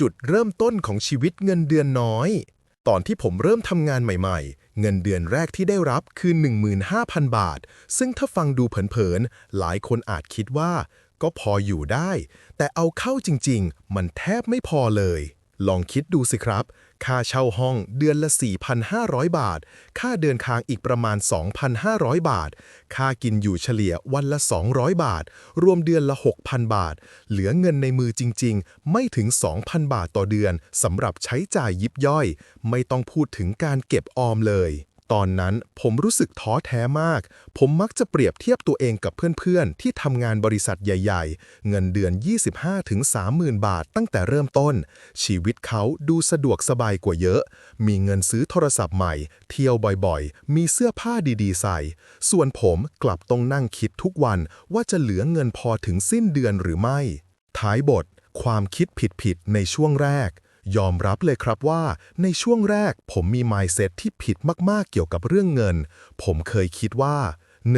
จุดเริ่มต้นของชีวิตเงินเดือนน้อย ตอนที่ผมเริ่มทำงานใหม่ๆ เงินเดือนแรกที่ได้รับคือ 15,000 บาท ซึ่งถ้าฟังดูเผินๆ หลายคนอาจคิดว่า ก็พออยู่ได้ แต่เอาเข้าจริงๆ มันแทบไม่พอเลย ลองคิดดูสิครับ ค่าเช่าห้องเดือนละ 4,500 บาท ค่าเดินทางอีกประมาณ 2,500 บาท ค่ากินอยู่เฉลี่ยวันละ 200 บาท รวมเดือนละ 6,000 บาท เหลือเงินในมือจริง ๆ ไม่ถึง 2,000 บาทต่อเดือนสำหรับใช้จ่ายยิบย่อย ไม่ต้องพูดถึงการเก็บออมเลย ตอนนั้นผมรู้สึกท้อแท้มาก ผมมักจะเปรียบเทียบตัวเองกับเพื่อนๆ ที่ทำงานบริษัทใหญ่ๆ เงินเดือน 25-30,000 บาทตั้งแต่เริ่มต้น ชีวิตเขาดูสะดวกสบายกว่าเยอะ มีเงินซื้อโทรศัพท์ใหม่ เที่ยวบ่อยๆ มีเสื้อผ้าดีๆ ใส่ ส่วนผมกลับต้องนั่งคิดทุกวันว่าจะเหลือเงินพอถึงสิ้นเดือนหรือไม่ ท้ายบท ความคิดผิดๆ ในช่วงแรก ยอมรับเลยครับว่าในช่วงแรกผมมี mindset ที่ผิดมากๆเกี่ยวกับเรื่องเงิน ผมเคยคิดว่า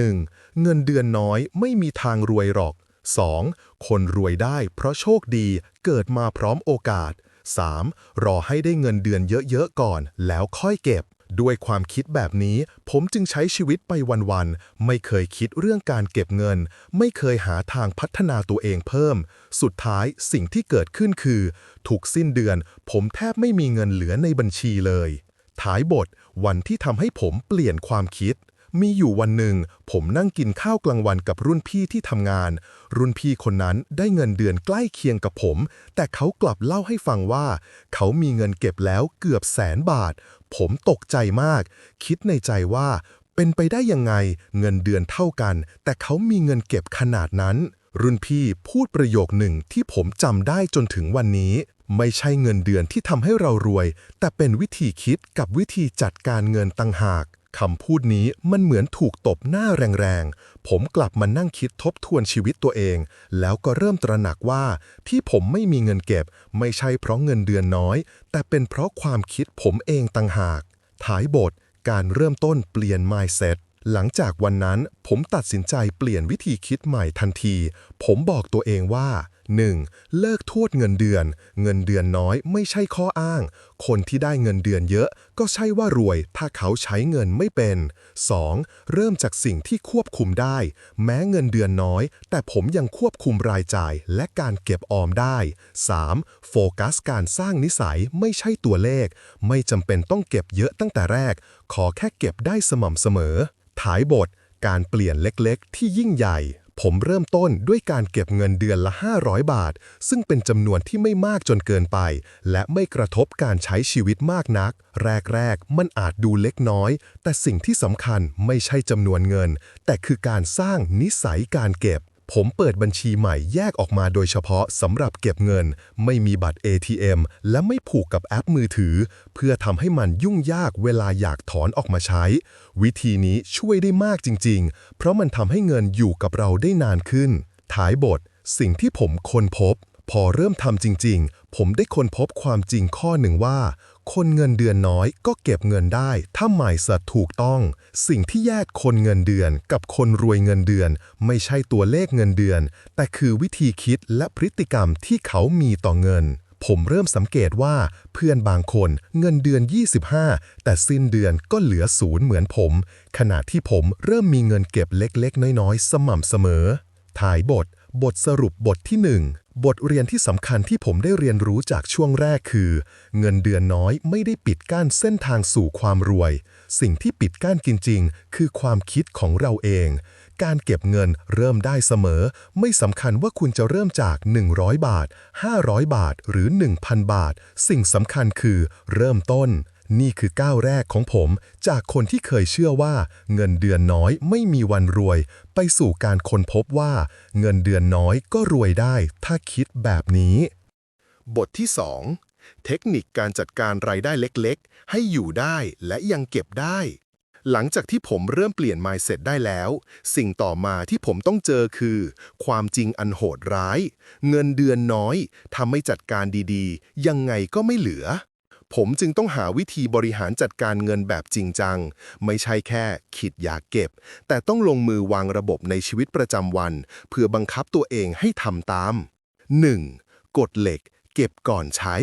1. เงินเดือนน้อยไม่มีทางรวยหรอก 2. คนรวยได้เพราะโชคดีเกิดมาพร้อมโอกาส 3. รอให้ได้เงินเดือนเยอะๆก่อนแล้วค่อยเก็บ ด้วยความคิดแบบนี้ ผมจึงใช้ชีวิตไปวันๆ ไม่เคยคิดเรื่องการเก็บเงิน ไม่เคยหาทางพัฒนาตัวเองเพิ่ม สุดท้ายสิ่งที่เกิดขึ้นคือ ถูกสิ้นเดือน ผมแทบไม่มีเงินเหลือในบัญชีเลย ท้ายบท วันที่ทำให้ผมเปลี่ยนความคิด มีอยู่วันหนึ่ง ผมนั่งกินข้าวกลางวันกับรุ่นพี่ที่ทำงาน รุ่นพี่คนนั้นได้เงินเดือนใกล้เคียงกับผม แต่เขากลับเล่าให้ฟังว่า เขามีเงินเก็บแล้วเกือบแสนบาท ผมตกใจมาก คิดในใจว่า เป็นไปได้ยังไงเงินเดือนเท่ากัน แต่เขามีเงินเก็บขนาดนั้น รุ่นพี่พูดประโยคหนึ่งที่ผมจำได้จนถึงวันนี้ ไม่ใช่เงินเดือนที่ทำให้เรารวย แต่เป็นวิธีคิดกับวิธีจัดการเงินต่างหาก คำพูดนี้มันเหมือนถูกตบหน้าแรงๆ ผมกลับมานั่งคิดทบทวนชีวิตตัวเอง แล้วก็เริ่มตระหนักว่าที่ผมไม่มีเงินเก็บ ไม่ใช่เพราะเงินเดือนน้อย แต่เป็นเพราะความคิดผมเองต่างหาก ท้ายบท การเริ่มต้นเปลี่ยน mindset หลังจากวันนั้นผมตัดสินใจเปลี่ยนวิธีคิดใหม่ทันที ผมบอกตัวเองว่า 1. เลิกโทษเงินเดือน เงินเดือนน้อยไม่ใช่ข้ออ้าง คนที่ได้เงินเดือนเยอะ ก็ใช่ว่ารวย ถ้าเขาใช้เงินไม่เป็น 2. เริ่มจากสิ่งที่ควบคุมได้ แม้เงินเดือนน้อย แต่ผมยังควบคุมรายจ่ายและการเก็บออมได้ 3. โฟกัสการสร้างนิสัยไม่ใช่ตัวเลข ไม่จำเป็นต้องเก็บเยอะตั้งแต่แรก ขอแค่เก็บได้สม่ำเสมอท้ายบท การเปลี่ยนเล็กๆ ที่ยิ่งใหญ่ ผมเริ่มต้นด้วยการเก็บเงินเดือนละ 500 บาท ซึ่งเป็นจำนวนที่ไม่มากจนเกินไป และไม่กระทบการใช้ชีวิตมากนัก แรกๆ มันอาจดูเล็กน้อย แต่สิ่งที่สำคัญไม่ใช่จำนวนเงิน แต่คือการสร้างนิสัยการเก็บ ผมเปิดบัญชีใหม่แยกออกมาโดยเฉพาะสำหรับเก็บเงิน ไม่มีบัตร ATM และไม่ผูกกับแอปมือถือ เพื่อทำให้มันยุ่งยากเวลาอยากถอนออกมาใช้ วิธีนี้ช่วยได้มากจริง ๆ เพราะมันทำให้เงินอยู่กับเราได้นานขึ้น ท้ายบท สิ่งที่ผมค้นพบ พอเริ่มทำจริง ๆ ผมได้ค้นพบความจริงข้อหนึ่งว่า คนเงินเดือนน้อยก็เก็บเงินได้ถ้าหมายสัตว์ถูกต้อง สิ่งที่แยกคนเงินเดือนกับคนรวยเงินเดือน ไม่ใช่ตัวเลขเงินเดือน แต่คือวิธีคิดและพฤติกรรมที่เขามีต่อเงิน ผมเริ่มสังเกตว่าเพื่อนบางคนเงินเดือน 25 แต่สิ้นเดือนก็เหลือศูนย์เหมือนผม ขณะที่ผมเริ่มมีเงินเก็บเล็กๆ น้อยๆ สม่ำเสมอ ถ่ายบท บทสรุปบทที่ 1 บทเรียนที่สำคัญที่ผมได้เรียนรู้จากช่วงแรกคือ เงินเดือนน้อยไม่ได้ปิดกั้นเส้นทางสู่ความรวย สิ่งที่ปิดกั้นจริง ๆ คือความคิดของเราเอง การเก็บเงินเริ่มได้เสมอ ไม่สำคัญว่าคุณจะเริ่มจาก 100 บาท 500 บาท หรือ 1,000 บาท สิ่งสำคัญคือเริ่มต้น นี่คือก้าวแรกของผม จากคนที่เคยเชื่อว่าเงินเดือนน้อยไม่มีวันรวย ไปสู่การค้นพบว่า เงินเดือนน้อยก็รวยได้ ถ้าคิดแบบนี้ บทที่ 2 เทคนิคการจัดการรายได้เล็กๆ ให้อยู่ได้และยังเก็บได้ หลังจากที่ผมเริ่มเปลี่ยน mindset ได้แล้ว สิ่งต่อมาที่ผมต้องเจอคือ ความจริงอันโหดร้าย เงินเดือนน้อยทำให้จัดการดีๆ ยังไงก็ไม่เหลือ ผมจึงต้องหาวิธีบริหารจัดการเงินแบบจริงจัง ไม่ใช่แค่คิดอยากเก็บ แต่ต้องลงมือวางระบบในชีวิตประจำวัน เพื่อบังคับตัวเองให้ทำตาม 1. กฎเหล็ก เก็บก่อนใช้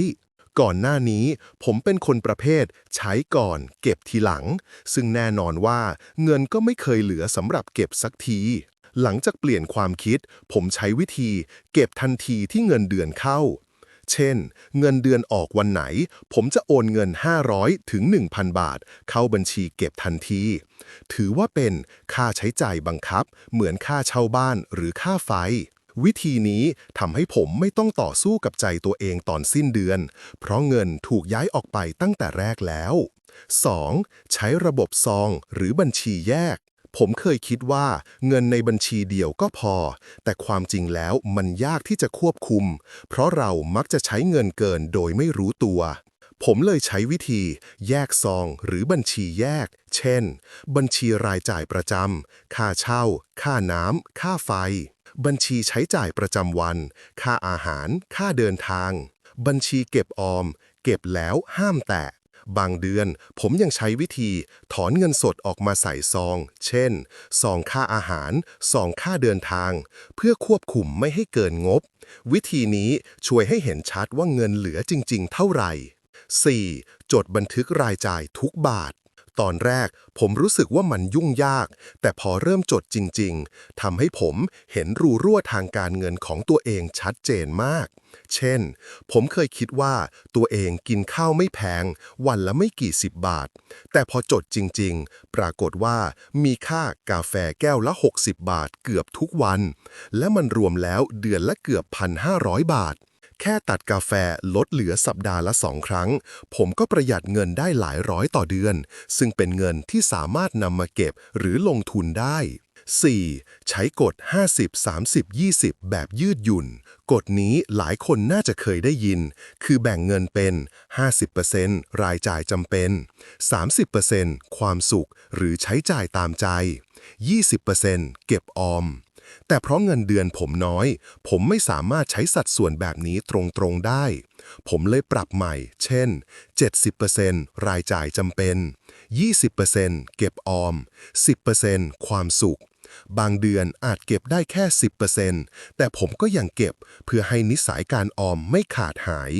ก่อนหน้านี้ ผมเป็นคนประเภท ใช้ก่อน เก็บทีหลัง ซึ่งแน่นอนว่า เงินก็ไม่เคยเหลือสำหรับเก็บสักทีหลังจากเปลี่ยนความคิด ผมใช้วิธี เก็บทันทีที่เงินเดือนเข้า เช่น เงินเดือนออกวันไหน ผมจะโอนเงิน 500 ถึง 1,000 บาท เข้าบัญชีเก็บทันที ถือว่าเป็นค่าใช้จ่ายบังคับ เหมือนค่าเช่าบ้านหรือค่าไฟ วิธีนี้ทำให้ผมไม่ต้องต่อสู้กับใจตัวเองตอนสิ้นเดือน เพราะเงินถูกย้ายออกไปตั้งแต่แรกแล้ว 2. ใช้ระบบซองหรือบัญชีแยก ผมเคยคิดว่าเงินในบัญชีเดียวก็พอ แต่ความจริงแล้วมันยากที่จะควบคุม เพราะเรามักจะใช้เงินเกินโดยไม่รู้ตัว ผมเลยใช้วิธี แยกซองหรือบัญชีแยก เช่น บัญชีรายจ่ายประจำ ค่าเช่า ค่าน้ำ ค่าไฟ บัญชีใช้จ่ายประจำวัน ค่าอาหาร ค่าเดินทาง บัญชีเก็บออม เก็บแล้วห้ามแตะ บางเดือน ผมยังใช้วิธีถอนเงินสดออกมาใส่ซอง เช่น ซองค่าอาหาร ซองค่าเดินทาง เพื่อควบคุมไม่ให้เกินงบ วิธีนี้ช่วยให้เห็นชัดว่าเงินเหลือจริง ๆ เท่าไหร่ 4. จดบันทึกรายจ่ายทุกบาท ตอนแรกผมรู้สึกว่ามันยุ่งยาก แต่พอเริ่มจดจริง ๆทำให้ผมเห็นรูรั่วทางการเงินของตัวเองชัดเจนมาก เช่น ผมเคยคิดว่าตัวเองกินข้าวไม่แพง วันละไม่กี่สิบบาท แต่พอจดจริง ๆ ปรากฏว่ามีค่ากาแฟแก้วละ 60 บาทเกือบทุกวัน และมันรวมแล้วเดือนละเกือบ 1,500 บาท แค่ตัดกาแฟลดเหลือสัปดาห์ละสองครั้ง ผมก็ประหยัดเงินได้หลายร้อยต่อเดือน ซึ่งเป็นเงินที่สามารถนำมาเก็บหรือลงทุนได้ 4. ใช้กฎ 50 30 20 แบบยืดหยุ่น กฎนี้หลายคนน่าจะเคยได้ยิน คือแบ่งเงินเป็น 50%รายจ่ายจำเป็น 30%ความสุขหรือใช้จ่ายตามใจ 20%เก็บออม แต่เพราะเงินเดือนผมน้อย ผมไม่สามารถใช้สัดส่วนแบบนี้ตรงๆได้ ผมเลยปรับใหม่ เช่น 70%รายจ่ายจำเป็น 20%เก็บออม 10%ความสุข บางเดือนอาจเก็บได้แค่ 10%แต่ผมก็ยังเก็บเพื่อให้นิสัยการออมไม่ขาดหาย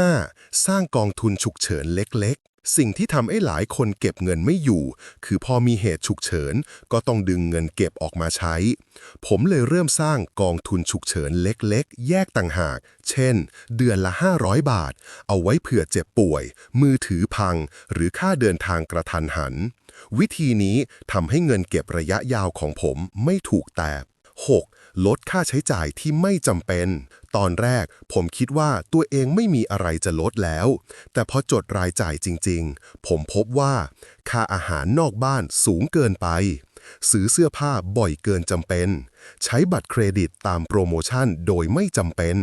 5. สร้างกองทุนฉุกเฉินเล็ก สิ่งที่ทำให้หลายคนเก็บเงินไม่อยู่ คือพอมีเหตุฉุกเฉิน ก็ต้องดึงเงินเก็บออกมาใช้ ผมเลยเริ่มสร้างกองทุนฉุกเฉินเล็กๆ แยกต่างหาก เช่น เดือนละ 500 บาท เอาไว้เผื่อเจ็บป่วย มือถือพัง หรือค่าเดินทางกระทันหัน วิธีนี้ทำให้เงินเก็บระยะยาวของผมไม่ถูกแตก 6. ลดค่าใช้จ่ายที่ไม่จำเป็น ตอนแรกผมคิดว่าตัวเองไม่มีอะไรจะลดแล้ว แต่พอจดรายจ่ายจริงๆ ผมพบว่าค่าอาหารนอกบ้านสูงเกินไป ซื้อเสื้อผ้าบ่อยเกินจำเป็น ใช้บัตรเครดิตตามโปรโมชั่นโดยไม่จำเป็น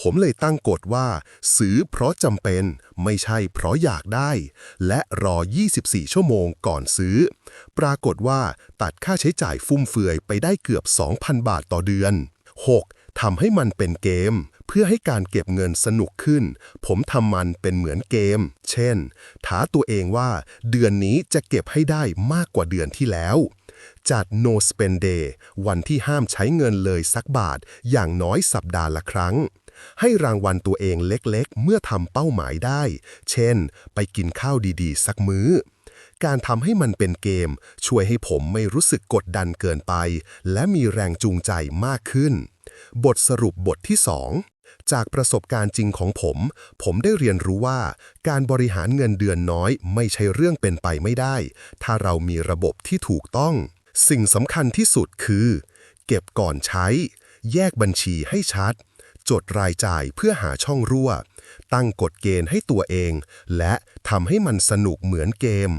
ผมเลยตั้งกฎว่า ซื้อเพราะจำเป็น ไม่ใช่เพราะอยากได้ และรอ 24 ชั่วโมงก่อนซื้อ ปรากฏว่าตัดค่าใช้จ่ายฟุ่มเฟือยไปได้เกือบ 2,000 บาทต่อเดือน 6. ทำให้มันเป็นเกม เพื่อให้การเก็บเงินสนุกขึ้น ผมทำมันเป็นเหมือนเกม เช่นท้าตัวเองว่า เดือนนี้จะเก็บให้ได้มากกว่าเดือนที่แล้ว จัด no spend day วันที่ห้ามใช้เงินเลยสักบาท อย่างน้อยสัปดาห์ละครั้ง ให้รางวัลตัวเองเล็กๆ เมื่อทำเป้าหมายได้ เช่น ไปกินข้าวดีๆ สักมื้อการทำให้มันเป็นเกม ช่วยให้ผมไม่รู้สึกกดดันเกินไป และมีแรงจูงใจมากขึ้น บทสรุปบทที่ 2 จากประสบการณ์จริงของผม ผมได้เรียนรู้ว่า การบริหารเงินเดือนน้อยไม่ใช่เรื่องเป็นไปไม่ได้ ถ้าเรามีระบบที่ถูกต้อง สิ่งสำคัญที่สุดคือ เก็บก่อนใช้ แยกบัญชีให้ชัด จดรายจ่ายเพื่อหาช่องรั่ว ตั้งกฎเกณฑ์ให้ตัวเอง และทำให้มันสนุกเหมือนเกม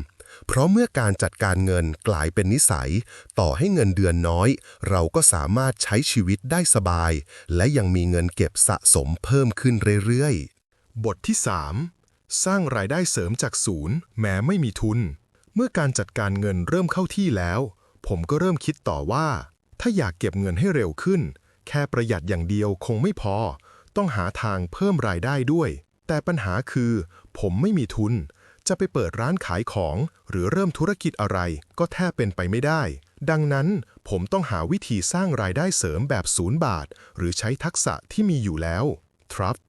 เพราะเมื่อการจัดการเงินกลายเป็นนิสัย ต่อให้เงินเดือนน้อย เราก็สามารถใช้ชีวิตได้สบาย และยังมีเงินเก็บสะสมเพิ่มขึ้นเรื่อยๆ บทที่ 3 สร้างรายได้เสริมจากศูนย์ แม้ไม่มีทุน เมื่อการจัดการเงินเริ่มเข้าที่แล้ว ผมก็เริ่มคิดต่อว่า ถ้าอยากเก็บเงินให้เร็วขึ้น แค่ประหยัดอย่างเดียวคงไม่พอ ต้องหาทางเพิ่มรายได้ด้วย แต่ปัญหาคือ ผมไม่มีทุน จะไปเปิดร้านขายของ หรือเริ่มธุรกิจอะไรก็แทบเป็นไปไม่ได้ ดังนั้นผมต้องหาวิธีสร้างรายได้เสริมแบบศูนย์บาท หรือใช้ทักษะที่มีอยู่แล้วทรัพย์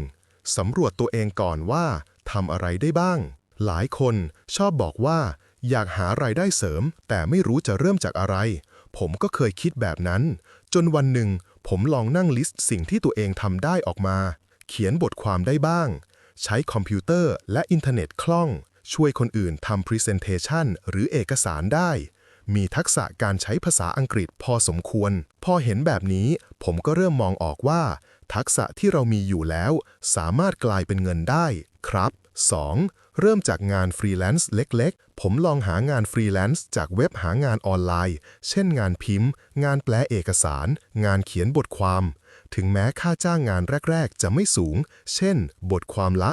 1. สำรวจตัวเองก่อนว่าทำอะไรได้บ้าง หลายคนชอบบอกว่า อยากหารายได้เสริม แต่ไม่รู้จะเริ่มจากอะไร ผมก็เคยคิดแบบนั้น จนวันหนึ่ง ผมลองนั่งลิสต์สิ่งที่ตัวเองทำได้ออกมา เขียนบทความได้บ้าง ใช้คอมพิวเตอร์และอินเทอร์เน็ตคล่อง ช่วยคนอื่นทำ Presentation หรือเอกสารได้ มีทักษะการใช้ภาษาอังกฤษพอสมควร พอเห็นแบบนี้ ผมก็เริ่มมองออกว่า ทักษะที่เรามีอยู่แล้ว สามารถกลายเป็นเงินได้ครับ 2. เริ่มจากงานฟรีแลนซ์เล็กๆ ผมลองหางานฟรีแลนซ์จากเว็บหางานออนไลน์ เช่นงานพิมพ์ งานแปลเอกสาร งานเขียนบทความ ถึงแม้ค่าจ้างงานแรก ๆ จะไม่สูง เช่น บทความละ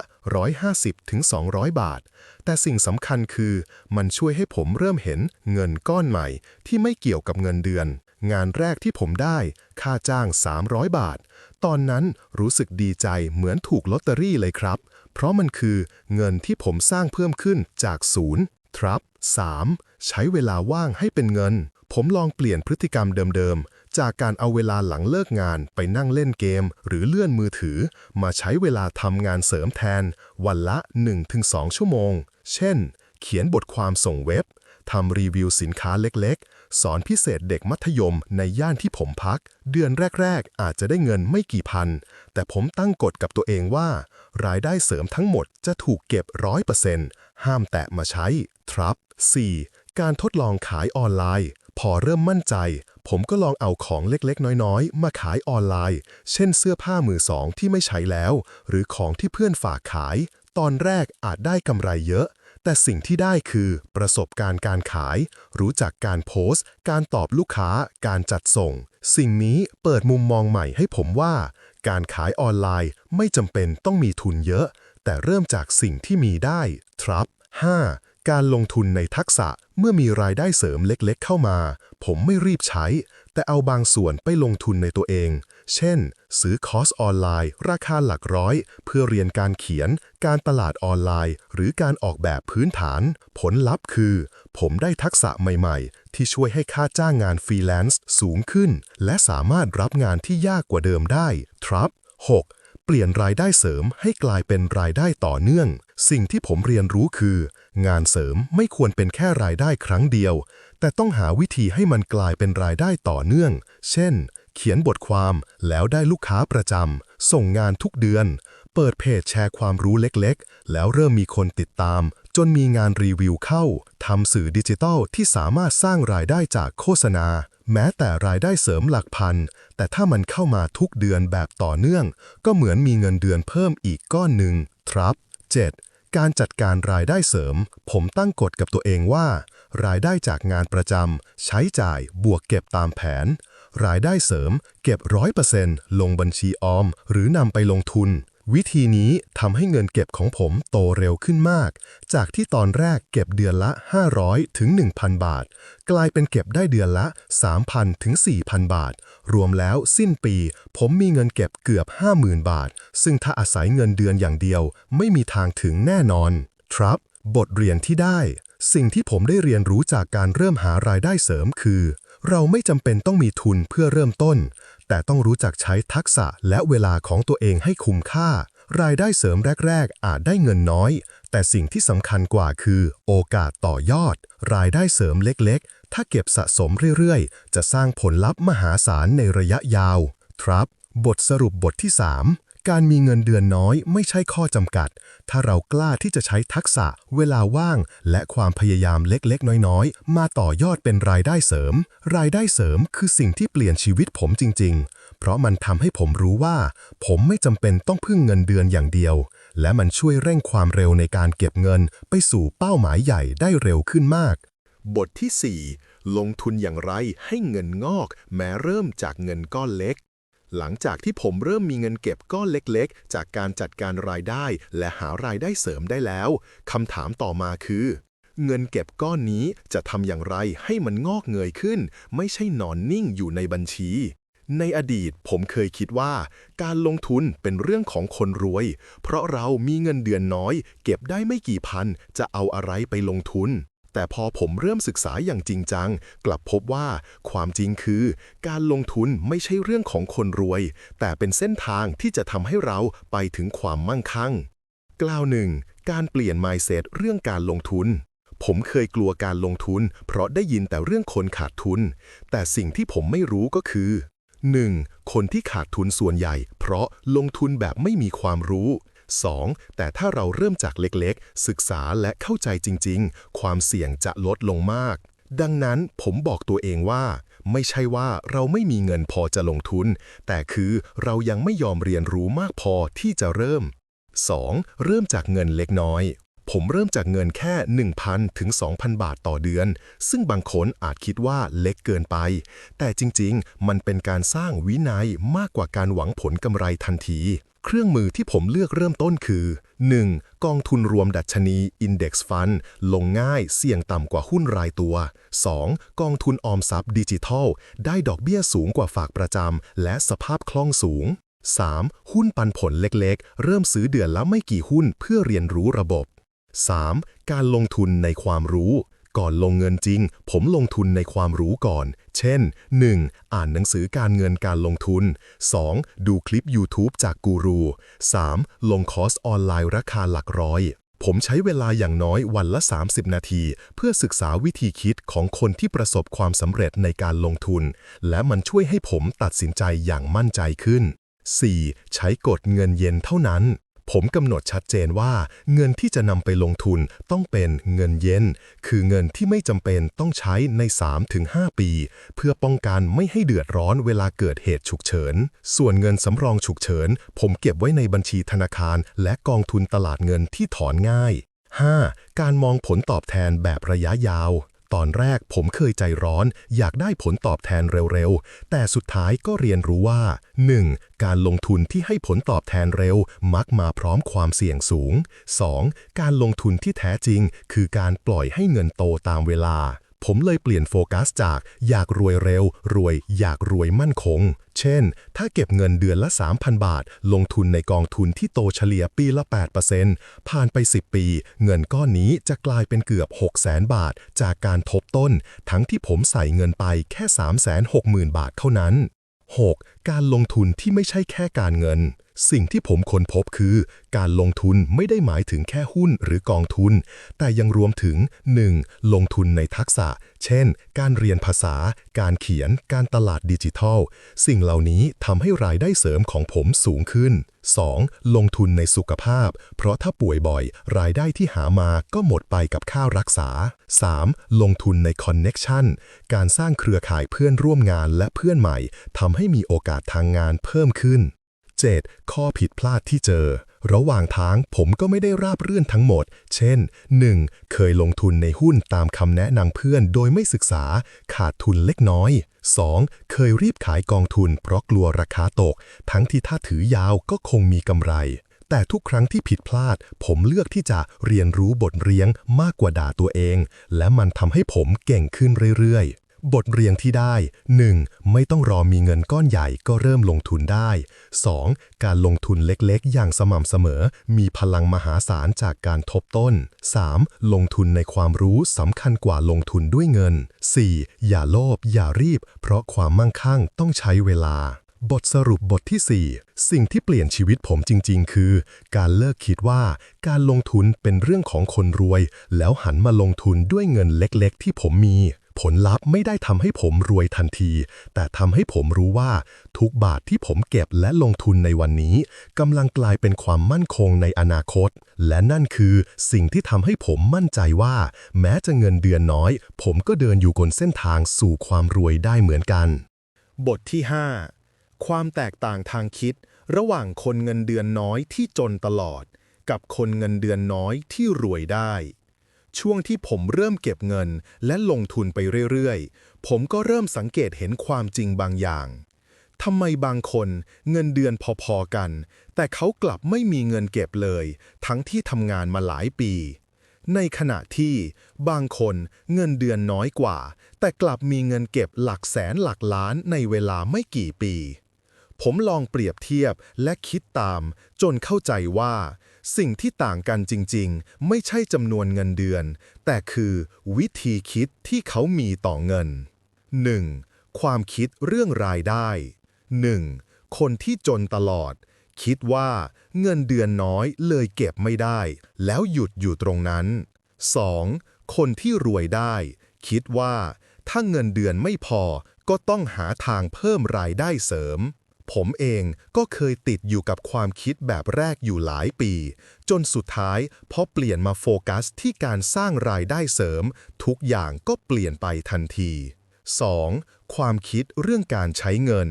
150-200 บาท แต่สิ่งสำคัญคือ มันช่วยให้ผมเริ่มเห็นเงินก้อนใหม่ ที่ไม่เกี่ยวกับเงินเดือน งานแรกที่ผมได้ ค่าจ้าง 300 บาท ตอนนั้นรู้สึกดีใจเหมือนถูกลอตเตอรี่เลยครับ เพราะมันคือเงินที่ผมสร้างเพิ่มขึ้นจากศูนย์ครับ 3. ใช้เวลาว่างให้เป็นเงิน ผมลองเปลี่ยนพฤติกรรมเดิมๆ จากการเอาเวลาหลังเลิกงานไปนั่งเล่นเกม หรือเลื่อนมือถือ มาใช้เวลาทำงานเสริมแทน วันละ 1-2 ชั่วโมง เช่น เขียนบทความส่งเว็บทำรีวิวสินค้าเล็กๆ สอนพิเศษเด็กมัธยมในย่านที่ผมพัก เดือนแรก ๆ อาจจะได้เงินไม่กี่พัน แต่ผมตั้งกฎกับตัวเองว่า รายได้เสริมทั้งหมดจะถูกเก็บร้อยเปอร์เซ็นต์ห้ามแตะมาใช้ครับ 4. การทดลองขายออนไลน์ พอเริ่มมั่นใจ ผมก็ลองเอาของเล็กๆ น้อยๆ มาขายออนไลน์ เช่นเสื้อผ้ามือสองที่ไม่ใช้แล้ว หรือของที่เพื่อนฝากขาย ตอนแรกอาจได้กำไรเยอะ แต่สิ่งที่ได้คือประสบการณ์การขาย รู้จักการโพสต์ การตอบลูกค้า การจัดส่ง สิ่งนี้เปิดมุมมองใหม่ให้ผมว่า การขายออนไลน์ไม่จำเป็นต้องมีทุนเยอะ แต่เริ่มจากสิ่งที่มีได้ ครับ 5. การลงทุนในทักษะเมื่อมีรายได้เสริมเล็กๆ เข้ามา ผมไม่รีบใช้ แต่เอาบางส่วนไปลงทุนในตัวเอง เช่น ซื้อคอร์สออนไลน์ ราคาหลักร้อย เพื่อเรียนการเขียน การตลาดออนไลน์ หรือการออกแบบพื้นฐาน ผลลัพธ์คือ ผมได้ทักษะใหม่ๆ ที่ช่วยให้ค่าจ้างงานฟรีแลนซ์สูงขึ้น และสามารถรับงานที่ยากกว่าเดิมได้ครับ 6. เปลี่ยนรายได้เสริมให้กลายเป็นรายได้ต่อเนื่อง สิ่งที่ผมเรียนรู้คือ งานเสริมไม่ควรเป็นแค่รายได้ครั้งเดียว แต่ต้องหาวิธีให้มันกลายเป็นรายได้ต่อเนื่อง เช่น เขียนบทความแล้วได้ลูกค้าประจำส่งงานทุกเดือน เปิดเพจแชร์ความรู้เล็กๆ แล้วเริ่มมีคนติดตาม จนมีงานรีวิวเข้าทำสื่อดิจิทัลที่สามารถสร้างรายได้จากโฆษณา แม้แต่รายได้เสริมหลักพัน แต่ถ้ามันเข้ามาทุกเดือนแบบต่อเนื่อง ก็เหมือนมีเงินเดือนเพิ่มอีกก้อนหนึ่งครับ 7. การจัดการรายได้เสริม ผมตั้งกฎกับตัวเองว่า รายได้จากงานประจำใช้จ่ายบวกเก็บตามแผน รายได้เสริม เก็บร้อยเปอร์เซ็นต์ลงบัญชีออม หรือนำไปลงทุน วิธีนี้ทำให้เงินเก็บของผมโตเร็วขึ้นมาก จากที่ตอนแรกเก็บเดือนละ 500 ถึง 1,000 บาท กลายเป็นเก็บได้เดือนละ 3,000 ถึง 4,000 บาท รวมแล้วสิ้นปี ผมมีเงินเก็บเกือบ 50,000 บาท ซึ่งถ้าอาศัยเงินเดือนอย่างเดียว ไม่มีทางถึงแน่นอน ครับ บทเรียนที่ได้ สิ่งที่ผมได้เรียนรู้จากการเริ่มหารายได้เสริมคือ เราไม่จำเป็นต้องมีทุนเพื่อเริ่มต้น แต่ต้องรู้จักใช้ทักษะและเวลาของตัวเองให้คุ้มค่า รายได้เสริมแรก ๆ อาจได้เงินน้อย แต่สิ่งที่สำคัญกว่าคือ โอกาสต่อยอด รายได้เสริมเล็กๆ ถ้าเก็บสะสมเรื่อยๆ จะสร้างผลลัพธ์มหาศาลในระยะยาว ครับ บทสรุปบทที่ 3 การมีเงินเดือนน้อยไม่ใช่ข้อจำกัด ถ้าเรากล้าที่จะใช้ทักษะ เวลาว่าง และความพยายามเล็กๆ น้อยๆ มาต่อยอดเป็นรายได้เสริม รายได้เสริมคือสิ่งที่เปลี่ยนชีวิตผมจริง ๆ เพราะมันทำให้ผมรู้ว่า ผมไม่จำเป็นต้องพึ่งเงินเดือนอย่างเดียว และมันช่วยเร่งความเร็วในการเก็บเงิน ไปสู่เป้าหมายใหญ่ได้เร็วขึ้นมาก บทที่ 4 ลงทุนอย่างไรให้เงินงอก แม้เริ่มจากเงินก้อนเล็ก หลังจากที่ผมเริ่มมีเงินเก็บก้อนเล็กๆ จากการจัดการรายได้และหารายได้เสริมได้แล้ว คำถามต่อมาคือ เงินเก็บก้อนนี้จะทำอย่างไรให้มันงอกเงยขึ้น ไม่ใช่นอนนิ่งอยู่ในบัญชี ในอดีตผมเคยคิดว่า การลงทุนเป็นเรื่องของคนรวย เพราะเรามีเงินเดือนน้อย เก็บได้ไม่กี่พันจะเอาอะไรไปลงทุน แต่พอผมเริ่มศึกษาอย่างจริงจัง กลับพบว่าความจริงคือ การลงทุนไม่ใช่เรื่องของคนรวย แต่เป็นเส้นทางที่จะทำให้เราไปถึงความมั่งคั่ง กล่าวหนึ่งการเปลี่ยน mindset เรื่องการลงทุน ผมเคยกลัวการลงทุน เพราะได้ยินแต่เรื่องคนขาดทุน แต่สิ่งที่ผมไม่รู้ก็คือ 1. คนที่ขาดทุนส่วนใหญ่ เพราะลงทุนแบบไม่มีความรู้ 2. แต่ถ้าเราเริ่มจากเล็กๆ ศึกษาและเข้าใจจริง ๆ ความเสี่ยงจะลดลงมาก ดังนั้นผมบอกตัวเองว่า ไม่ใช่ว่าเราไม่มีเงินพอจะลงทุน แต่คือเรายังไม่ยอมเรียนรู้มากพอที่จะเริ่ม 2. เริ่มจากเงินเล็กน้อย ผมเริ่มจากเงินแค่ 1,000 ถึง 2,000 บาทต่อเดือน ซึ่งบางคนอาจคิดว่าเล็กเกินไป แต่จริงๆ มันเป็นการสร้างวินัยมากกว่าการหวังผลกำไรทันที เครื่องมือที่ผมเลือกเริ่มต้นคือ 1. กองทุนรวมดัชนี Index Fund ลงง่ายเสี่ยงต่ำกว่าหุ้นรายตัว 2. กองทุนออมทรัพย์ดิจิทัล ได้ดอกเบี้ยสูงกว่าฝากประจำและสภาพคล่องสูง 3. หุ้นปันผลเล็กๆ เริ่มซื้อเดือนละไม่กี่หุ้นเพื่อเรียนรู้ระบบ 3. การลงทุนในความรู้ ก่อนลงเงินจริง ผมลงทุนในความรู้ก่อน เช่น 1. อ่านหนังสือการเงินการลงทุน 2. ดูคลิป YouTube จากกูรู 3. ลงคอร์สออนไลน์ราคาหลักร้อยผมใช้เวลาอย่างน้อยวันละ 30 นาที เพื่อศึกษาวิธีคิดของคนที่ประสบความสำเร็จในการลงทุน และมันช่วยให้ผมตัดสินใจอย่างมั่นใจขึ้น 4. ใช้กฎเงินเย็นเท่านั้น ผมกำหนดชัดเจนว่า เงินที่จะนำไปลงทุนต้องเป็นเงินเย็น คือเงินที่ไม่จำเป็นต้องใช้ใน 3-5 ปี เพื่อป้องกันไม่ให้เดือดร้อนเวลาเกิดเหตุฉุกเฉิน ส่วนเงินสำรองฉุกเฉิน ผมเก็บไว้ในบัญชีธนาคาร และกองทุนตลาดเงินที่ถอนง่าย 5. การมองผลตอบแทนแบบระยะยาว ตอนแรกผมเคยใจร้อน อยากได้ผลตอบแทนเร็วๆ แต่สุดท้ายก็เรียนรู้ว่า 1. การลงทุนที่ให้ผลตอบแทนเร็ว มักมาพร้อมความเสี่ยงสูง 2. การลงทุนที่แท้จริง คือการปล่อยให้เงินโตตามเวลา ผมเลยเปลี่ยนโฟกัสจากอยากรวยเร็ว รวยอยากรวยมั่นคง เช่น ถ้าเก็บเงินเดือนละ 3,000 บาท ลงทุนในกองทุนที่โตเฉลี่ยปีละ 8%ผ่านไป 10 ปี เงินก้อนนี้จะกลายเป็นเกือบ 600,000 บาท จากการทบต้น ทั้งที่ผมใส่เงินไปแค่ 360,000 บาทเท่านั้น 6. การลงทุนที่ไม่ใช่แค่การเงิน สิ่งที่ผมค้นพบคือ การลงทุนไม่ได้หมายถึงแค่หุ้นหรือกองทุน แต่ยังรวมถึง 1. ลงทุนในทักษะ เช่น การเรียนภาษา การเขียน การตลาดดิจิทัล สิ่งเหล่านี้ทำให้รายได้เสริมของผมสูงขึ้น 2. ลงทุนในสุขภาพ เพราะถ้าป่วยบ่อย รายได้ที่หามาก็หมดไปกับค่ารักษา 3. ลงทุนในคอนเน็กชันการสร้างเครือข่ายเพื่อนร่วมงานและเพื่อนใหม่ทำให้มีโอกาสทางงานเพิ่มขึ้น 7. ข้อผิดพลาดที่เจอ ระหว่างทางผมก็ไม่ได้ราบเรื่อนทั้งหมด เช่น 1. เคยลงทุนในหุ้นตามคำแนะนำเพื่อนโดยไม่ศึกษา ขาดทุนเล็กน้อย 2. เคยรีบขายกองทุนเพราะกลัวราคาตก ทั้งที่ถ้าถือยาวก็คงมีกำไร แต่ทุกครั้งที่ผิดพลาด ผมเลือกที่จะเรียนรู้บทเรียนมากกว่าด่าตัวเอง และมันทำให้ผมเก่งขึ้นเรื่อยๆ บทเรียนที่ได้ 1. ไม่ต้องรอมีเงินก้อนใหญ่ก็เริ่มลงทุนได้ 2. การลงทุนเล็กๆ อย่างสม่ำเสมอ มีพลังมหาศาลจากการทบต้น 3. ลงทุนในความรู้สำคัญกว่าลงทุนด้วยเงิน 4. อย่าโลภอย่ารีบ เพราะความมั่งคั่งต้องใช้เวลาบทสรุปบทที่ 4 สิ่งที่เปลี่ยนชีวิตผมจริง ๆ คือ การเลิกคิดว่าการลงทุนเป็นเรื่องของคนรวย แล้วหันมาลงทุนด้วยเงินเล็กๆ ที่ผมมี ผลลัพธ์ไม่ได้ทำให้ผมรวยทันที แต่ทำให้ผมรู้ว่า ทุกบาทที่ผมเก็บและลงทุนในวันนี้กำลังกลายเป็นความมั่นคงในอนาคต และนั่นคือสิ่งที่ทำให้ผมมั่นใจว่า แม้จะเงินเดือนน้อย ผมก็เดินอยู่บนเส้นทางสู่ความรวยได้เหมือนกัน บทที่ 5 ความแตกต่างทางคิด ระหว่างคนเงินเดือนน้อยที่จนตลอด กับคนเงินเดือนน้อยที่รวยได้ ช่วงที่ผมเริ่มเก็บเงินและลงทุนไปเรื่อยๆ ผมก็เริ่มสังเกตเห็นความจริงบางอย่างทำไมบางคนเงินเดือนพอๆกัน แต่เขากลับไม่มีเงินเก็บเลย ทั้งที่ทำงานมาหลายปี ในขณะที่บางคนเงินเดือนน้อยกว่า แต่กลับมีเงินเก็บหลักแสนหลักล้านในเวลาไม่กี่ปี ผมลองเปรียบเทียบและคิดตาม จนเข้าใจว่า สิ่งที่ต่างกันจริงๆ ไม่ใช่จำนวนเงินเดือน แต่คือวิธีคิดที่เขามีต่อเงิน 1. ความคิดเรื่องรายได้ 1. คนที่จนตลอด คิดว่าเงินเดือนน้อยเลยเก็บไม่ได้ แล้วหยุดอยู่ตรงนั้น 2. คนที่รวยได้ คิดว่าถ้าเงินเดือนไม่พอก็ต้องหาทางเพิ่มรายได้เสริม ผมเองก็เคยติดอยู่กับความคิดแบบแรกอยู่หลายปี จนสุดท้ายพอเปลี่ยนมาโฟกัสที่การสร้างรายได้เสริม ทุกอย่างก็เปลี่ยนไปทันที 2. ความคิดเรื่องการใช้เงิน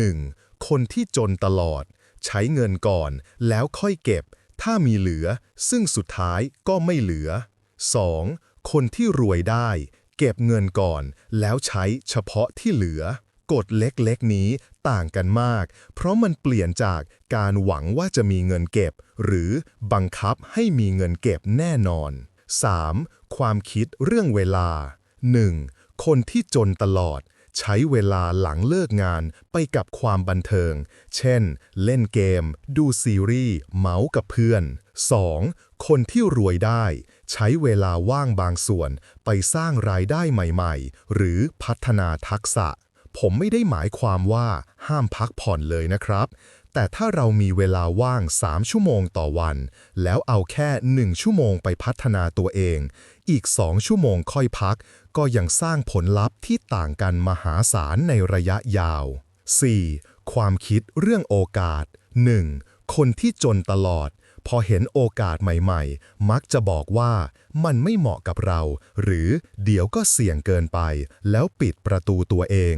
1. คนที่จนตลอด ใช้เงินก่อนแล้วค่อยเก็บ ถ้ามีเหลือ ซึ่งสุดท้ายก็ไม่เหลือ 2. คนที่รวยได้ เก็บเงินก่อนแล้วใช้เฉพาะที่เหลือ กฎเล็กๆ นี้ต่างกันมาก เพราะมันเปลี่ยนจากการหวังว่าจะมีเงินเก็บ หรือบังคับให้มีเงินเก็บแน่นอน 3. ความคิดเรื่องเวลา 1. คนที่จนตลอด ใช้เวลาหลังเลิกงานไปกับความบันเทิง เช่น เล่นเกม ดูซีรีส์ เมาส์กับเพื่อน 2. คนที่รวยได้ ใช้เวลาว่างบางส่วนไปสร้างรายได้ใหม่ ๆ หรือพัฒนาทักษะ ผมไม่ได้หมายความว่าห้ามพักผ่อนเลยนะครับ แต่ถ้าเรามีเวลาว่าง 3 ชั่วโมงต่อวัน แล้วเอาแค่ 1 ชั่วโมงไปพัฒนาตัวเอง อีก 2 ชั่วโมงค่อยพัก ก็ยังสร้างผลลัพธ์ที่ต่างกันมหาศาลในระยะยาว 4. ความคิดเรื่องโอกาส 1. คนที่จนตลอด พอเห็นโอกาสใหม่ๆ มักจะบอกว่ามันไม่เหมาะกับเรา หรือเดี๋ยวก็เสี่ยงเกินไป แล้วปิดประตูตัวเอง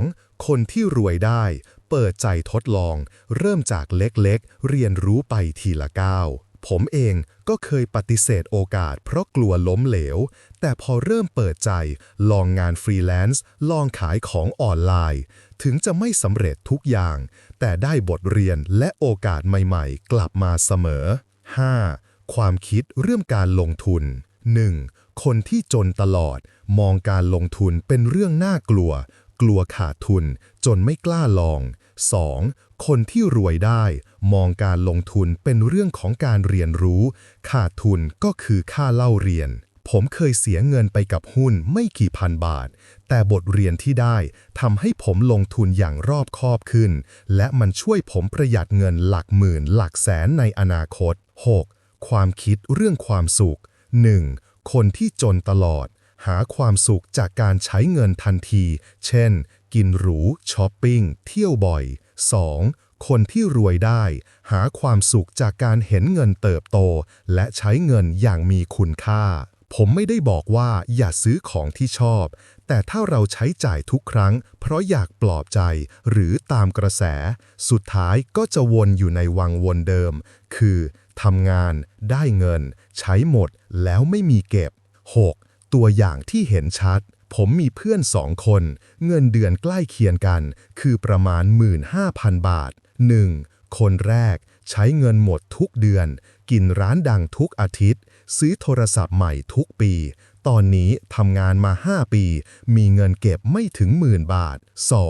2. คนที่รวยได้ เปิดใจทดลอง เริ่มจากเล็กๆ เรียนรู้ไปทีละก้าว ผมเองก็เคยปฏิเสธโอกาสเพราะกลัวล้มเหลว แต่พอเริ่มเปิดใจ ลองงานฟรีแลนซ์ ลองขายของออนไลน์ ถึงจะไม่สำเร็จทุกอย่าง แต่ได้บทเรียนและโอกาสใหม่ๆ กลับมาเสมอ 5. ความคิดเรื่องการลงทุน 1. คนที่จนตลอด มองการลงทุนเป็นเรื่องน่ากลัว กลัวขาดทุนจนไม่กล้าลอง 2. คนที่รวยได้ มองการลงทุนเป็นเรื่องของการเรียนรู้ ขาดทุนก็คือค่าเล่าเรียน ผมเคยเสียเงินไปกับหุ้นไม่กี่พันบาท แต่บทเรียนที่ได้ทำให้ผมลงทุนอย่างรอบคอบขึ้น และมันช่วยผมประหยัดเงินหลักหมื่นหลักแสนในอนาคต 6. ความคิดเรื่องความสุข 1. คนที่จนตลอด หาความสุขจากการใช้เงินทันที เช่น กินหรู ช้อปปิ้ง เที่ยวบ่อย 2. คนที่รวยได้ หาความสุขจากการเห็นเงินเติบโต และใช้เงินอย่างมีคุณค่า ผมไม่ได้บอกว่าอย่าซื้อของที่ชอบ แต่ถ้าเราใช้จ่ายทุกครั้ง เพราะอยากปลอบใจหรือตามกระแส สุดท้ายก็จะวนอยู่ในวังวนเดิม คือทำงาน ได้เงิน ใช้หมดแล้วไม่มีเก็บ 6. ตัวอย่างที่เห็นชัด ผมมีเพื่อนสองคน เงินเดือนใกล้เคียงกัน คือประมาณ 15,000 บาท 1. คนแรก ใช้เงินหมดทุกเดือน กินร้านดังทุกอาทิตย์ ซื้อโทรศัพท์ใหม่ทุกปี ตอนนี้ทำงานมา 5 ปี มีเงินเก็บไม่ถึงหมื่นบาท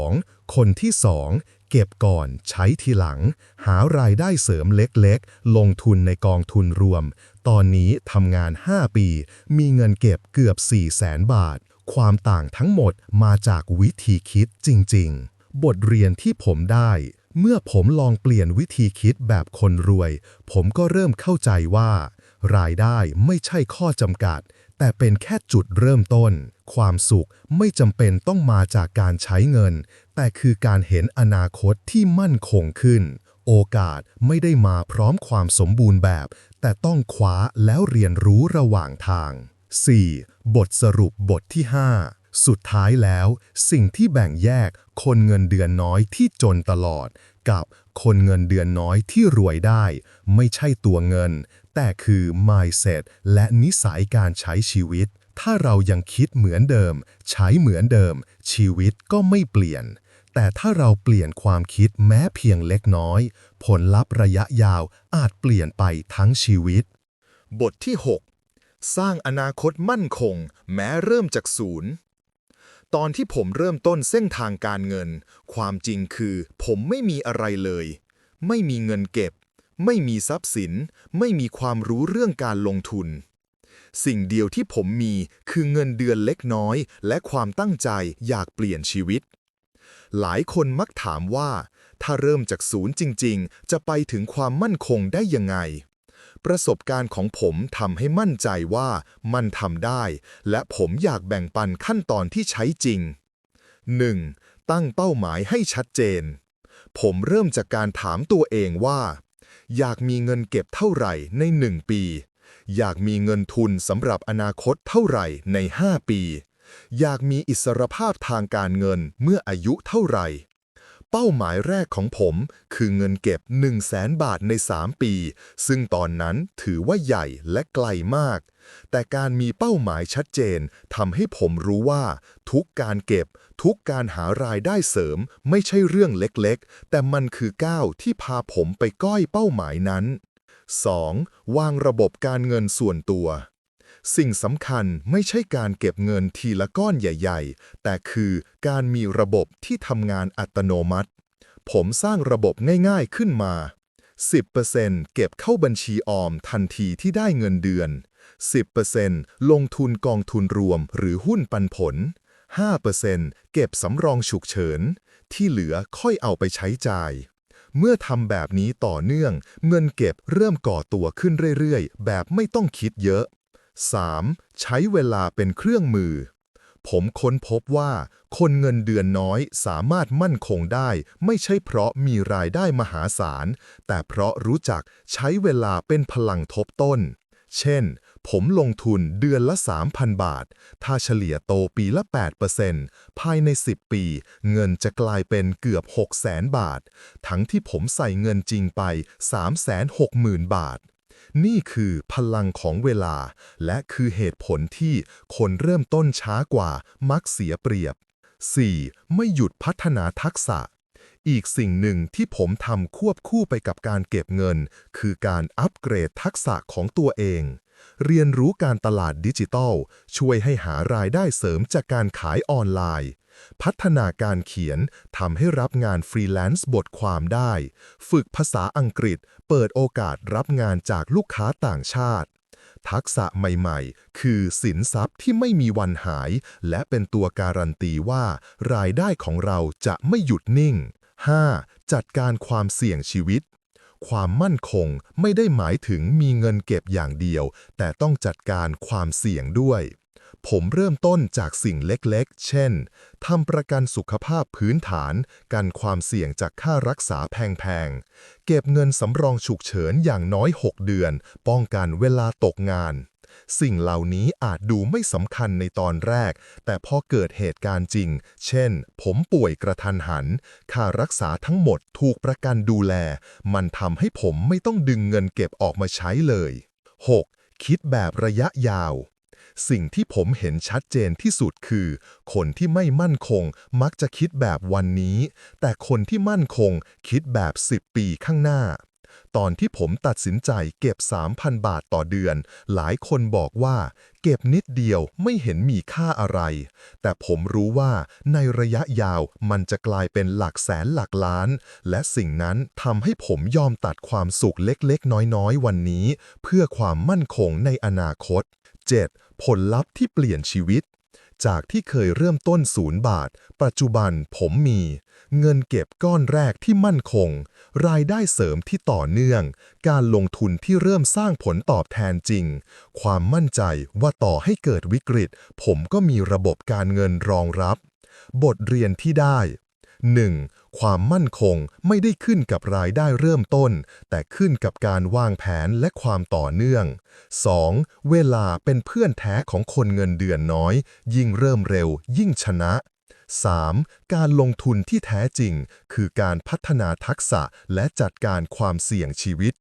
2. คนที่ 2 เก็บก่อน ใช้ทีหลัง หารายได้เสริมเล็กๆ ลงทุนในกองทุนรวม ตอนนี้ทำงาน 5 ปี มีเงินเก็บเกือบ 4 0 0แสนบาท ความต่างทั้งหมดมาจากวิธีคิดจริงๆ บทเรียนที่ผมได้ เมื่อผมลองเปลี่ยนวิธีคิดแบบคนรวย ผมก็เริ่มเข้าใจว่า รายได้ไม่ใช่ข้อจำกัด แต่เป็นแค่จุดเริ่มต้น ความสุขไม่จำเป็นต้องมาจากการใช้เงิน แต่คือการเห็นอนาคตที่มั่นคงขึ้น โอกาสไม่ได้มาพร้อมความสมบูรณ์แบบ แต่ต้องคว้าแล้วเรียนรู้ระหว่างทาง 4. บทสรุปบทที่ 5 สุดท้ายแล้ว สิ่งที่แบ่งแยกคนเงินเดือนน้อยที่จนตลอด กับคนเงินเดือนน้อยที่รวยได้ ไม่ใช่ตัวเงิน แต่คือ mindset และนิสัยการใช้ชีวิต ถ้าเรายังคิดเหมือนเดิม ใช้เหมือนเดิม ชีวิตก็ไม่เปลี่ยน แต่ถ้าเราเปลี่ยนความคิดแม้เพียงเล็กน้อย ผลลัพธ์ระยะยาวอาจเปลี่ยนไปทั้งชีวิต บทที่ 6 สร้างอนาคตมั่นคง แม้เริ่มจากศูนย์ตอนที่ผมเริ่มต้นเส้นทางการเงิน ความจริงคือ ผมไม่มีอะไรเลย ไม่มีเงินเก็บ ไม่มีทรัพย์สิน ไม่มีความรู้เรื่องการลงทุน สิ่งเดียวที่ผมมีคือเงินเดือนเล็กน้อย และความตั้งใจอยากเปลี่ยนชีวิต หลายคนมักถามว่า ถ้าเริ่มจากศูนย์จริง ๆ จะไปถึงความมั่นคงได้ยังไง ประสบการณ์ของผมทำให้มั่นใจว่ามันทำได้ และผมอยากแบ่งปันขั้นตอนที่ใช้จริง 1. ตั้งเป้าหมายให้ชัดเจน ผมเริ่มจากการถามตัวเองว่า อยากมีเงินเก็บเท่าไหร่ใน 1 ปี อยากมีเงินทุนสำหรับอนาคตเท่าไหร่ใน 5 ปี อยากมีอิสรภาพทางการเงินเมื่ออายุเท่าไหร่ เป้าหมายแรกของผมคือเงินเก็บ 1 0 0 0 0แสนบาทใน 3 ปี ซึ่งตอนนั้นถือว่าใหญ่และไกลมาก แต่การมีเป้าหมายชัดเจนทำให้ผมรู้ว่า ทุกการเก็บ ทุกการหารายได้เสริม ไม่ใช่เรื่องเล็กๆ แต่มันคือก้าวที่พาผมไปก้อยเป้าหมายนั้น 2. วางระบบการเงินส่วนตัว สิ่งสำคัญไม่ใช่การเก็บเงินทีละก้อนใหญ่ ๆ แต่คือการมีระบบที่ทำงานอัตโนมัติ ผมสร้างระบบง่ายๆขึ้นมา 10%เก็บเข้าบัญชีออมทันทีที่ได้เงินเดือน 10%ลงทุนกองทุนรวมหรือหุ้นปันผล 5%เก็บสำรองฉุกเฉิน ที่เหลือค่อยเอาไปใช้จ่าย เมื่อทำแบบนี้ต่อเนื่อง เงินเก็บเริ่มก่อตัวขึ้นเรื่อยๆ แบบไม่ต้องคิดเยอะ 3. ใช้เวลาเป็นเครื่องมือ ผมค้นพบว่า คนเงินเดือนน้อยสามารถมั่นคงได้ ไม่ใช่เพราะมีรายได้มหาศาล แต่เพราะรู้จักใช้เวลาเป็นพลังทบต้น เช่น ผมลงทุนเดือนละ 3,000 บาท ถ้าเฉลี่ยโตปีละ 8%ภายใน 10 ปี เงินจะกลายเป็นเกือบ 600,000 บาท ทั้งที่ผมใส่เงินจริงไป 360,000 บาท นี่คือพลังของเวลา และคือเหตุผลที่คนเริ่มต้นช้ากว่ามักเสียเปรียบ 4. ไม่หยุดพัฒนาทักษะ อีกสิ่งหนึ่งที่ผมทำควบคู่ไปกับการเก็บเงิน คือการอัปเกรดทักษะของตัวเอง เรียนรู้การตลาดดิจิทัล ช่วยให้หารายได้เสริมจากการขายออนไลน์ พัฒนาการเขียนทำให้รับงานฟรีแลนซ์บทความได้ ฝึกภาษาอังกฤษ เปิดโอกาสรับงานจากลูกค้าต่างชาติ ทักษะใหม่ๆ คือสินทรัพย์ที่ไม่มีวันหาย และเป็นตัวการันตีว่า รายได้ของเราจะไม่หยุดนิ่ง 5. จัดการความเสี่ยงชีวิตความมั่นคงไม่ได้หมายถึงมีเงินเก็บอย่างเดียว แต่ต้องจัดการความเสี่ยงด้วย ผมเริ่มต้นจากสิ่งเล็กๆ เช่น ทำประกันสุขภาพพื้นฐาน กันความเสี่ยงจากค่ารักษาแพงๆ เก็บเงินสำรองฉุกเฉินอย่างน้อย 6 เดือน ป้องกันเวลาตกงาน สิ่งเหล่านี้อาจดูไม่สำคัญในตอนแรก แต่พอเกิดเหตุการณ์จริง เช่น ผมป่วยกระทันหัน ค่ารักษาทั้งหมดถูกประกันดูแล มันทำให้ผมไม่ต้องดึงเงินเก็บออกมาใช้เลย 6. คิดแบบระยะยาว สิ่งที่ผมเห็นชัดเจนที่สุดคือ คนที่ไม่มั่นคงมักจะคิดแบบวันนี้ แต่คนที่มั่นคงคิดแบบ 10 ปีข้างหน้า ตอนที่ผมตัดสินใจเก็บ 3,000 บาทต่อเดือน หลายคนบอกว่า เก็บนิดเดียวไม่เห็นมีค่าอะไร แต่ผมรู้ว่าในระยะยาวมันจะกลายเป็นหลักแสนหลักล้าน และสิ่งนั้นทำให้ผมยอมตัดความสุขเล็กๆ น้อยๆ วันนี้ เพื่อความมั่นคงในอนาคต 7. ผลลัพธ์ที่เปลี่ยนชีวิต จากที่เคยเริ่มต้นศูนย์บาท ปัจจุบันผมมี เงินเก็บก้อนแรกที่มั่นคง รายได้เสริมที่ต่อเนื่อง การลงทุนที่เริ่มสร้างผลตอบแทนจริง ความมั่นใจว่าต่อให้เกิดวิกฤต ผมก็มีระบบการเงินรองรับบทเรียนที่ได้ 1. ความมั่นคงไม่ได้ขึ้นกับรายได้เริ่มต้น แต่ขึ้นกับการวางแผนและความต่อเนื่อง 2. เวลาเป็นเพื่อนแท้ของคนเงินเดือนน้อย ยิ่งเริ่มเร็ว ยิ่งชนะ 3. การลงทุนที่แท้จริง คือการพัฒนาทักษะและจัดการความเสี่ยงชีวิต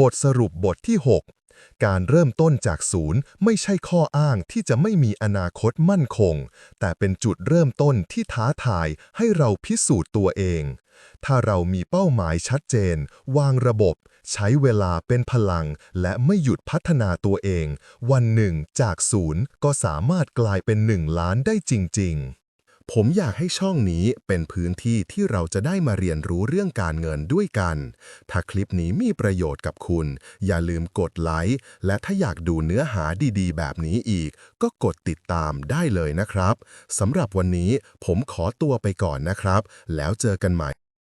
บทสรุปบทที่6 การเริ่มต้นจากศูนย์ไม่ใช่ข้ออ้างที่จะไม่มีอนาคตมั่นคง แต่เป็นจุดเริ่มต้นที่ท้าทายให้เราพิสูจน์ตัวเอง ถ้าเรามีเป้าหมายชัดเจน วางระบบ ใช้เวลาเป็นพลัง และไม่หยุดพัฒนาตัวเอง วันหนึ่งจากศูนย์ก็สามารถกลายเป็นหนึ่งล้านได้จริง ๆ ผมอยากให้ช่องนี้เป็นพื้นที่ที่เราจะได้มาเรียนรู้เรื่องการเงินด้วยกัน ถ้าคลิปนี้มีประโยชน์กับคุณ อย่าลืมกดไลค์ และถ้าอยากดูเนื้อหาดีๆ แบบนี้อีก ก็กดติดตามได้เลยนะครับ สำหรับวันนี้ผมขอตัวไปก่อนนะครับ แล้วเจอกันใหม่